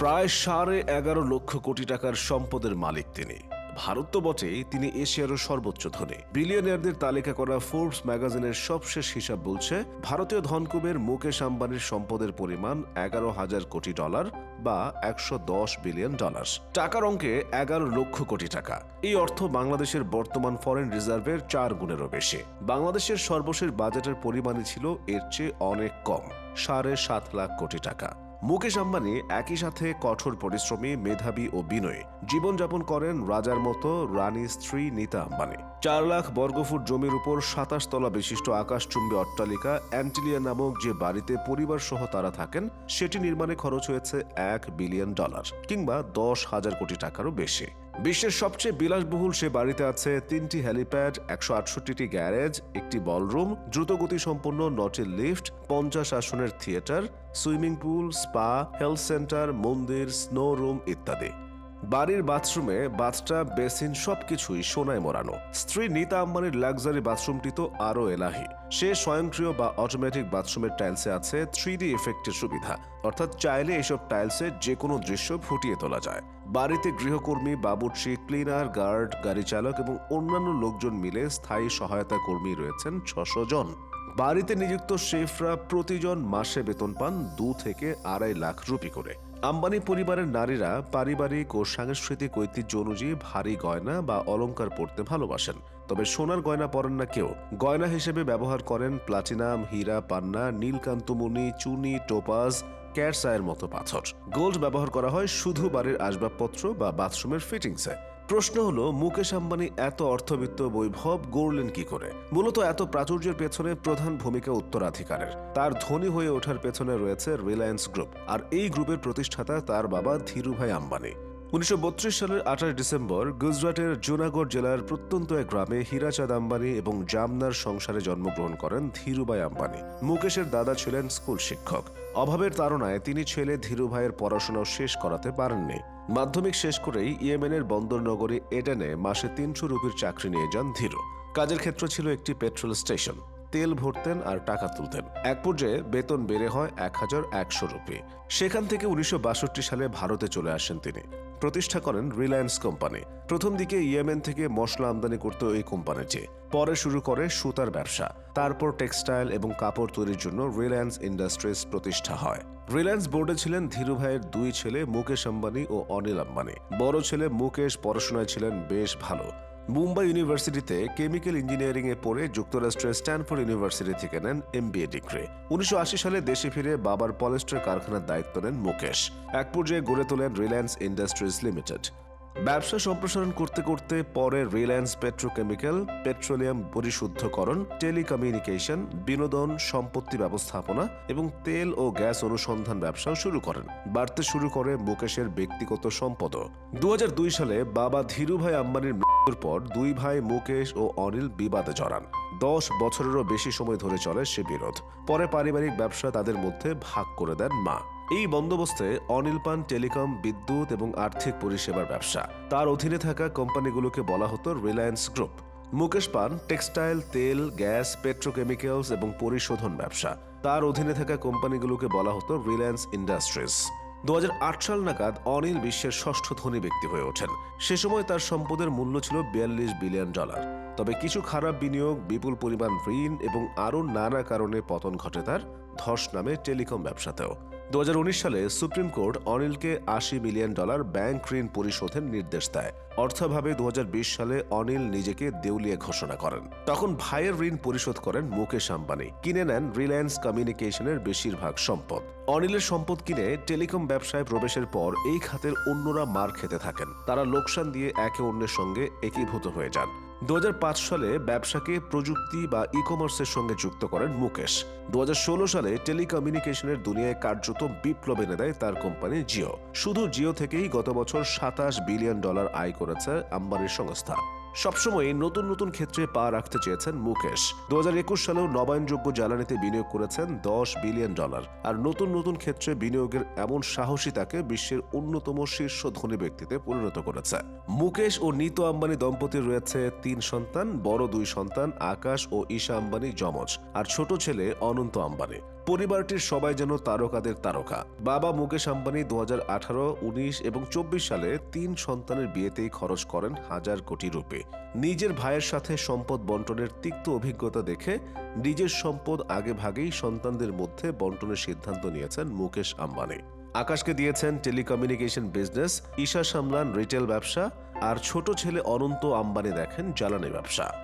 প্রায় সাড়ে এগারো লক্ষ কোটি টাকার সম্পদের মালিক তিনি। ভারত তো বটেই তিনি এশিয়ারও সর্বোচ্চ ধনী। বিলিয়নিয়ারদের তালিকা করা ফোর্বস ম্যাগাজিনের সবশেষ হিসাব বলছে, ভারতীয় ধনকুবের মুকেশ আম্বানির সম্পদের পরিমাণ এগারো হাজার কোটি ডলার বা একশো দশ বিলিয়ন ডলার। টাকার অঙ্কে এগারো লক্ষ কোটি টাকা। এই অর্থ বাংলাদেশের বর্তমান ফরেন রিজার্ভের চার গুণেরও বেশি। বাংলাদেশের সর্বশেষ বাজেটের পরিমাণই ছিল এর চেয়ে অনেক কম, সাড়ে সাত লাখ কোটি টাকা। মুকেশ আম্বানি একই সাথে কঠোর পরিশ্রমী, মেধাবী ও বিনয়ী। জীবনযাপন করেন রাজার মতো রানী স্ত্রী নীতা আম্বানি। চার লাখ বর্গফুট জমির উপর সাতাশ তলা বিশিষ্ট আকাশচুম্বী অট্টালিকা অ্যান্টিলিয়া নামক যে বাড়িতে পরিবার সহ তারা থাকেন, সেটি নির্মাণে খরচ হয়েছে এক বিলিয়ন ডলার কিংবা দশ হাজার কোটি টাকারও বেশি। বিশ্বের সবচেয়ে বিলাসবহুল সে বাড়িতে আছে তিনটি হেলিপ্যাড একশো আটষট্টিটি গ্যারেজ একটি বলরুম দ্রুতগতি সম্পন্ন নটি লিফট পঞ্চাশ আসনের theatre swimming pool spa health centre মন্দির স্নো রুম ইত্যাদি। বাড়ির বাথরুমে বাথটা, বেসিন সবকিছুই সোনায় মোড়ানো। স্ত্রী নীতা আম্বানির লাক্সারি বাথরুমটি তো আরও এলাহি। সে স্বয়ংক্রিয় বা অটোমেটিক বাথরুমের টাইলসে আছে থ্রি ডি এফেক্টের সুবিধা। অর্থাৎ চাইলে এসব টাইলসে যে কোনো দৃশ্য ফুটিয়ে তোলা যায়। বাড়িতে গৃহকর্মী, বাবুর্চি, ক্লিনার, গার্ড, গাড়ি চালক এবং অন্যান্য লোকজন মিলে স্থায়ী সহায়তা কর্মী রয়েছেন ছশো জন। বাড়িতে নিযুক্ত শেফরা প্রতিজন মাসে বেতন পান দু থেকে আড়াই লাখ রুপি করে। আম্বানি পরিবারের নারীরা পারিবারিক ও সাংস্কৃতিক ঐতিহ্য অনুযায়ী ভারী গয়না বা অলঙ্কার পরতে ভালোবাসেন। তবে সোনার গয়না পরেন না কেউ। গয়না হিসেবে ব্যবহার করেন প্লাটিনাম, হীরা, পান্না, নীলকান্তমণি, চুনি, টোপাজ ক্যারসায়ের মতো পাথর। গোল্ড ব্যবহার করা হয় শুধু বাড়ির আসবাবপত্র বা বাথরুমের ফিটিংসে। প্রশ্ন হলো, মুকেশ আম্বানি এত অর্থবিত্ত বৈভব গড়লেন কি করে? মূলত এত প্রাচুর্যের পেছনে প্রধান ভূমিকা উত্তরাধিকারের। তার ধনী হয়ে ওঠার পেছনে রয়েছে রিলায়েন্স গ্রুপ আর এই গ্রুপের প্রতিষ্ঠাতা তার বাবা ধীরুভাই আম্বানি। উনিশশো বত্রিশ সালের আঠাশ ডিসেম্বর গুজরাটের জুনাগড় জেলার প্রত্যন্ত এক গ্রামে হীরাচাঁদ আম্বানি এবং জামনার সংসারে জন্মগ্রহণ করেন ধীরুভাই আম্বানি। মুকেশের দাদা ছিলেন স্কুল শিক্ষক। অভাবের তাড়নায় তিনি ছেলে ধীরুভাইয়ের পড়াশোনাও শেষ করাতে পারেননি। মাধ্যমিক শেষ করেই ইয়েমেনের বন্দর নগরী এডেনে মাসে তিনশো রুপির চাকরি নিয়ে যান ধীরু। কাজের ক্ষেত্র ছিল একটি পেট্রোল স্টেশন। তেল ভরতেন আর টাকা তুলতেন। এক পর্যায়ে বেতন বেড়ে হয় এক হাজার একশো রুপি। সেখান থেকে উনিশশো সালে ভারতে চলে আসেন তিনি। প্রতিষ্ঠা করেন রিলায়েন্স কোম্পানি। প্রথম দিকে ইয়েমেন থেকে মশলা আমদানি করত এই কোম্পানিটি পরে শুরু করে সুতার ব্যবসা। তারপর টেক্সটাইল এবং কাপড় তৈরির জন্য রিলায়েন্স ইন্ডাস্ট্রিজ প্রতিষ্ঠা হয়। রিলায়েন্স বোর্ডে ছিলেন ধীরুভাইয়ের দুই ছেলে মুকেশ আম্বানি ও অনিল আম্বানি। বড় ছেলে মুকেশ পড়াশোনায় ছিলেন বেশ ভালো। মুম্বাই ইউনিভার্সিটিতে কেমিক্যাল ইঞ্জিনিয়ারিং এ পড়ে যুক্তরাষ্ট্রের স্ট্যানফোর্ড ইউনিভার্সিটি থেকে নেন এমবিএ ডিগ্রি। উনিশশো আশি সালে দেশে ফিরে বাবার পলেস্টার কারখানার দায়িত্ব নেন মুকেশ। এক পর্যায়ে গড়ে তোলেন রিলায়েন্স ইন্ডাস্ট্রিজ লিমিটেড। ব্যবসা সম্প্রসারণ করতে করতে পরে রিলায়েন্স পেট্রোকেমিক্যাল, পেট্রোলিয়াম পরিশুদ্ধকরণ, টেলিকমিউনিকেশন, বিনোদন, সম্পত্তি ব্যবস্থাপনা এবং তেল ও গ্যাস অনুসন্ধান ব্যবসাও শুরু করেন। বাড়তে শুরু করে মুকেশের ব্যক্তিগত সম্পদও। দু সালে বাবা ধীরুভাই আম্বানির মৃত্যুর পর দুই ভাই মুকেশ ও অনিল বিবাদে জড়ান। দশ বছরেরও বেশি সময় ধরে চলে সে বিরোধ। পরে পারিবারিক ব্যবসা তাদের মধ্যে ভাগ করে দেন মা। এই বন্দোবস্তে অনিল পান টেলিকম, বিদ্যুৎ এবং আর্থিক পরিষেবার ব্যবসা। তার অধীনে থাকা কোম্পানিগুলোকে বলা হতো রিলায়েন্স গ্রুপ। মুকেশ পান টেক্সটাইল, তেল, গ্যাস, পেট্রোকেমিক্যালস এবং পরিশোধন ব্যবসা। তার অধীনে থাকা কোম্পানিগুলোকে বলা হতো রিলায়েন্স ইন্ডাস্ট্রিজ। দু হাজার আট সাল নাগাদ অনিল বিশ্বের ষষ্ঠ ধনী ব্যক্তি হয়ে ওঠেন। সে সময় তার সম্পদের মূল্য ছিল বিয়াল্লিশ বিলিয়ন ডলার। তবে কিছু খারাপ বিনিয়োগ, বিপুল পরিমাণ ঋণ এবং আরও নানা কারণে পতন ঘটে তার ধস নামে টেলিকম ব্যবসাতেও। দু হাজার উনিশ সালে সুপ্রিম কোর্ট অনিলকে আশি মিলিয়ন ডলার ব্যাংক ঋণ পরিশোধের নির্দেশ দেয়। অর্থাভাবে দু সালে অনিল নিজেকে দেউলিয়া ঘোষণা করেন। তখন ভাইয়ের ঋণ পরিশোধ করেন মুকেশ আম্বানি। কিনে নেন রিলায়েন্স কমিউনিকেশনের বেশিরভাগ সম্পদ। অনিলের সম্পদ কিনে টেলিকম ব্যবসায় প্রবেশের পর এই খাতের অন্যরা মার খেতে থাকেন। তারা লোকসান দিয়ে একে অন্যের সঙ্গে একীভূত হয়ে যান। দু হাজার পাঁচ সালে ব্যবসাকে প্রযুক্তি বা ই কমার্সের সঙ্গে যুক্ত করেন মুকেশ। দুহাজার ষোলো সালে টেলিকমিউনিকেশনের দুনিয়ায় কার্যত বিপ্লব এনে দেয় তার কোম্পানি জিও। শুধু জিও থেকেই গত বছর সাতাশ বিলিয়ন ডলার আয় করেছে আম্বানির সংস্থা। সবসময় নতুন নতুন ক্ষেত্রে পা রাখতে চেয়েছেন মুকেশ। দু সালেও নবায়নযোগ্য জ্বালানিতে বিনিয়োগ করেছেন দশ বিলিয়ন ডলার। আর নতুন নতুন ক্ষেত্রে বিনিয়োগের এমন সাহসী তাকে বিশ্বের অন্যতম শীর্ষ ধনী ব্যক্তিতে পরিণত করেছে। মুকেশ ও নিতু আম্বানি দম্পতির রয়েছে তিন সন্তান, বড় দুই সন্তান, আকাশ ও ঈশা আম্বানি যমজ। আর ছোট ছেলে অনন্ত আম্বানি। পরিবারটির সবাই যেন তারকাদের তারকা। বাবা মুকেশ আম্বানি দু হাজার আঠারো, উনিশ এবং চব্বিশ সালে তিন সন্তানের বিয়েতেই খরচ করেন হাজার কোটি রুপে। নিজের ভাইয়ের সাথে সম্পদ বন্টনের তিক্ত অভিজ্ঞতা দেখে নিজের সম্পদ আগে ভাগেই সন্তানদের মধ্যে বন্টনের সিদ্ধান্ত নিয়েছেন মুকেশ আম্বানি। আকাশকে দিয়েছেন টেলিকমিউনিকেশন বিজনেস, ঈশা সামলান রিটেল ব্যবসা, আর ছোট ছেলে অনন্ত আম্বানি দেখেন জ্বালানি ব্যবসা।